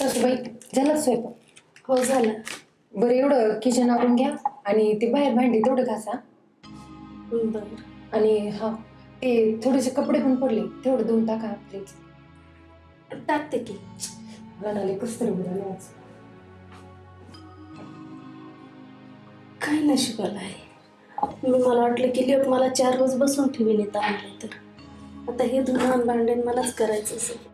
सासूबाई झालं स्वयंपाक? हो झालं. बरं एवढं किचन आवरून घ्या आणि ते बाहेर भांडी तेवढं घासा. बरं. आणि हा ते थोडेसे कपडे पण पडले तेवढं धुवून टाका प्लीज टाकते की. म्हणाले कसं तरी उडाले आज काय नशिबाला आहे? मी मला वाटलं की लेप मला चार रोज बसून ठेवीन इथं आणलं तर. आता हे धुणं भांडेन मलाच करायचं असेल.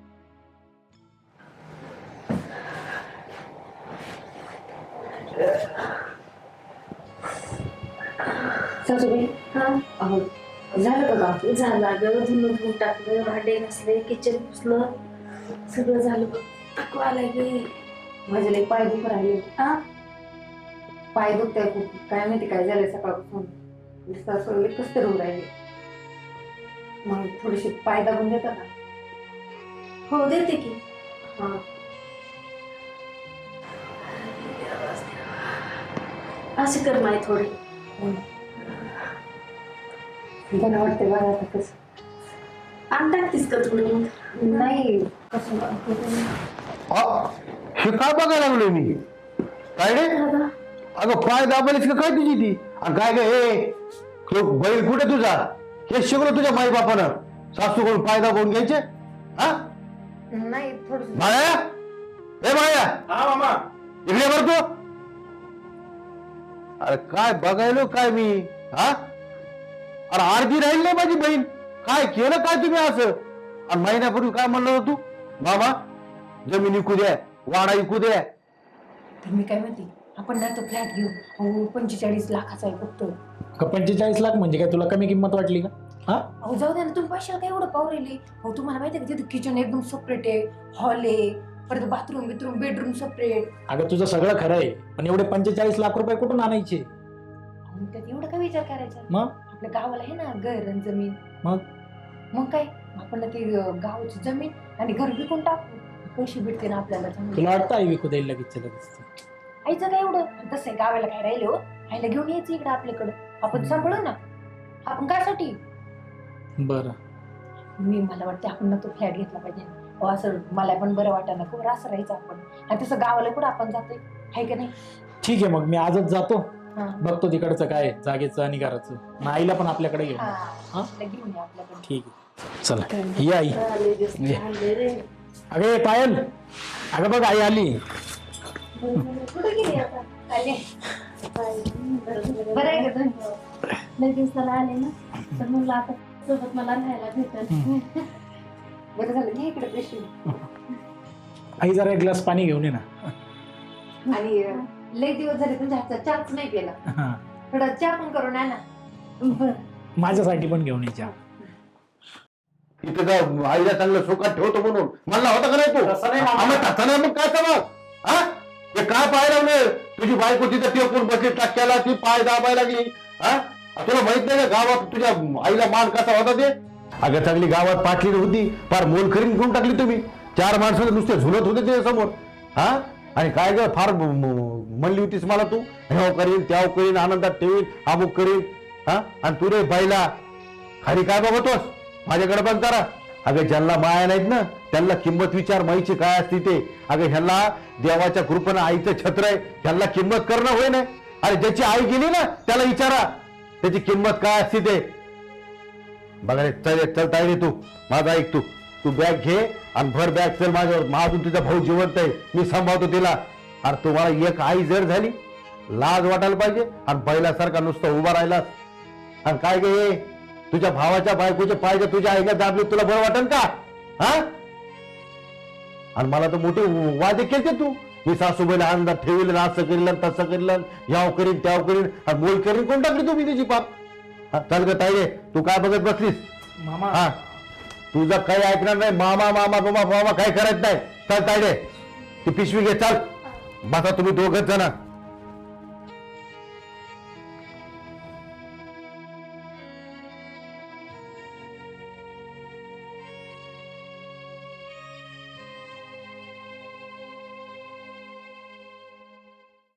सासूबाई हा? अहो झालं का काम झालं. अगं धुणं धुवून टाकलं भांडे घासले किचन पुसलं. सगळं झालं बघ. थकवा आलाय गे माझे लई पाय दुख राहिले. हा? पाय दुखताय खूप. काय माहिती काय झालंय सकाळपासून. लई कसं तरी राहिले. मग थोडीशी पाय दाबून देता का? हो देते की. हा. असे कर माय थोडी. बरं वाटते बघा आता कसं टाकतीस का मग नाही कसं अ, हे काय बघायला लागलोय मी काय रे दादा अगं पाय दाबायलीस का काय तुझी ती काय काय हे तो बैल कुठे तुझा हे शिकलो तुझ्या माई बापानं सासू कोण पाय दाबवून घ्यायचे हा नाही थोडस बाळ्या हा मामा इकडे बर तू अरे काय बघायलो काय मी हा अरे अर्धी राहील नाही माझी बहीण. काय केलं काय तुम्ही असं? आणि महिन्यापूर्वी काय म्हणलं होतं तू? मामा जमीन विकू द्या वाडा विकू द्या. तर मी काय म्हणते आपण ना तो फ्लॅट घेऊ अहो पंचेचाळीस लाखाचा आहे फक्त. का पंचेचाळीस लाख म्हणजे काय? तुला कमी किंमत वाटली का? हा? अहो जाऊ द्या ना तुम्ही पैशाला काय एवढं पाव राहिली? अहो तुम्हाला माहिती आहे का तिथे किचन एकदम सेपरेट आहे हॉल आहे परत बाथरूम बिथरूम बेडरूम सेपरेट अगं तुझं सगळं खरं आहे पण एवढे पंचेचाळीस लाख रुपये कुठून आणायचे? त्यात एवढं काय विचार करायचा? मग? आपल्या गावाला आहे ना घर आणि जमीन. मग? मग काय? आपण ना ती अं, गावाची जमीन आणि घर विकून टाकू. पैसे भेटते ना आपल्याला चांगले. तुला वाटतं आई विकू देईल लगेच लगेच? आईचं काय एवढं. तसं आहे, गावाला काय राहिले हो? आईला घेऊन यायचं इकडं आपल्याकडं. आपण सांभाळू ना. आपण कायसाठी बरं. मी मला वाटतं आपण ना तो फ्लॅट घेतला पाहिजे. अहो, असं मला पण बरं वाटतं ना. खूप असं राहायचं आपण. आणि तसं गावाला कुठं आपण जातोय? आहे का नाही? ठीक आहे मग मी आजच जातो. हा. बघतो तिकडचं काय आहे, जागेचं आणि घराचं. आणि आईला पण आपल्याकडे घेऊन हा, हा? ठीक आहे. चला. ये आई. ये. अगं ये पायल. अगं बघ आई आली. कुठे गेली आता? आले. बरं बरं आहे का तुम्ही? लय दिवसाला आले ना. तर म्हणलं आता सोबत मला राहायला भेटेल. बरं झालं ये इकडे पेशवी आई जरा एक ग्लास पाणी घेऊन ये ना. आणि अं, लय दिवस झाले तुमच्या हातचा चहाच नाही केला हा. थोडा चहा पण करून आणा बरं. माझ्यासाठी पण घेऊन ये चहा. इथं काय आईला चांगलं सुखात ठेवतो म्हणून. म्हणला होता का नाही तू? तसं नाही मामा. मग तसं नाही मग काय समज? हा? ते काय पाय लावले तुझी बायको तिथं टेकून बसली टाक्याला ती पाय दाबायला लागली. हा? तुला माहीत नाही का गावात तुझ्या आईला मान कसा होता ते? अगं चांगली गावात पाटली होती. फार मोल करीन घेऊन टाकली तुम्ही. चार माणसं नुसते झुलत होते तुझ्या समोर हा? आणि काय ग फार म्हणली होतीस मला तू? ह्याव करीन त्याव करीन आनंदात ठेवीन अमुक करीन हा? आणि तू रे बाईला खाली काय बघतोस? माझ्याकडे पण करा अगं ज्यांना माया नाहीत ना त्यांना किंमत विचार माईची काय असते ते. अगं ह्यांना देवाच्या कृपेनं आईचं छत्र आहे ह्यांना किंमत करणं होय ना? अरे ज्याची आई गेली ना त्याला विचारा. त्याची किंमत काय असते ते? बघा चल चल ताई रे तू. माझा ऐक तू. तू बॅग घे आणि भर बॅग चल माझ्यावर. माझून तुझा भाऊ जिवंत आहे. मी सांभाळतो तिला. अरे तुम्हाला एक आई जर झाली लाज वाटायला पाहिजे आणि पहिल्यासारखा नुसतं उभा राहिलास आणि काय गे? तुझ्या भावाच्या बायकोचे पाय जर तुझ्या आईला दाबले तुला बरं वाटेल का? हा? आणि मला तर मोठे वादे केले तू. मी सासूबाईला अंदाज ठेवलं असं करील आणि तसं करील आणि याव करीन त्याव करीन आणि बोल करीन. कोण टाकली तुम्ही त्याची पाप चल ग ताई तू काय बघत बसलीस? मामा हा? तुझं काही ऐकणार नाही. मामा मामा मामा मामा काय करायचं नाही. चल तायडे ती पिशवी घे चल. बसा तुम्ही दोघच जण.